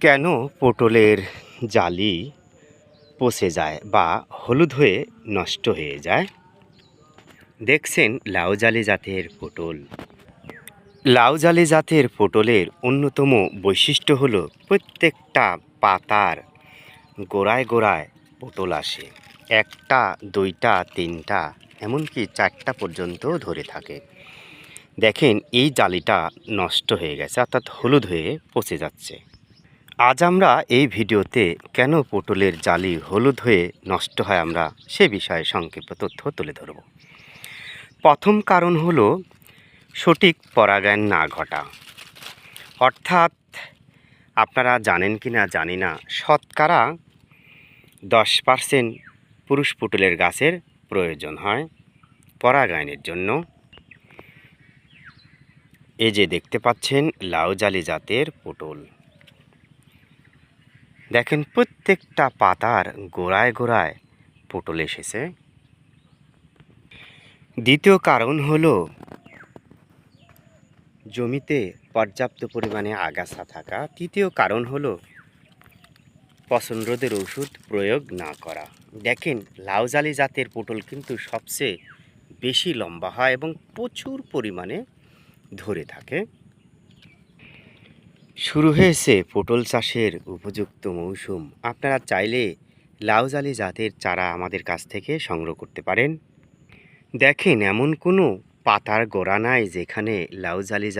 কেন পটলের জালি পচে যায় বা হলুদ হয়ে নষ্ট হয়ে যায়? দেখছেন লাউ লাউজালি জাতের পটল। লাউ লাউজালি জাতের পটলের অন্যতম বৈশিষ্ট্য হল প্রত্যেকটা পাতার গোড়ায় গোড়ায় পটল আসে। একটা, দুইটা, তিনটা, এমনকি চারটা পর্যন্ত ধরে থাকে। দেখেন এই জালিটা নষ্ট হয়ে গেছে, অর্থাৎ হলুদ হয়ে পচে যাচ্ছে। আজ আমরা এই ভিডিওতে কেন পটলের জালি হলুদ হয়ে নষ্ট হয় আমরা সে বিষয়ে সংক্ষিপ্ত তথ্য তুলে ধরব। প্রথম কারণ হলো সঠিক পরাগায়ন না ঘটা। অর্থাৎ আপনারা জানেন কি না জানি না, শতকরা দশ পার্সেন্ট পুরুষ পটলের গাছের প্রয়োজন হয় পরাগায়নের জন্য। এই যে দেখতে পাচ্ছেন লাউজালি জাতের পটল। দেখেন প্রত্যেকটা পাতার গোড়ায় গোড়ায় পটল এসেছে। দ্বিতীয় কারণ হলো, জমিতে পর্যাপ্ত পরিমাণে আগাছা থাকা। তৃতীয় কারণ হলো পছন্দ রোধের ওষুধ প্রয়োগ না করা। দেখেন লাউজালি জাতের পটল কিন্তু সবচেয়ে বেশি লম্বা হয় এবং প্রচুর পরিমাণে ধরে থাকে। শুরু হয়েছে পটল চাষের উপযুক্ত মৌসুম। আপনারা চাইলে লাউজালি জাতের চারা আমাদের কাছ থেকে সংগ্রহ করতে পারেন। দেখেন, এমন কোনো পাতার গোড়া নাই যেখানে লাউজালি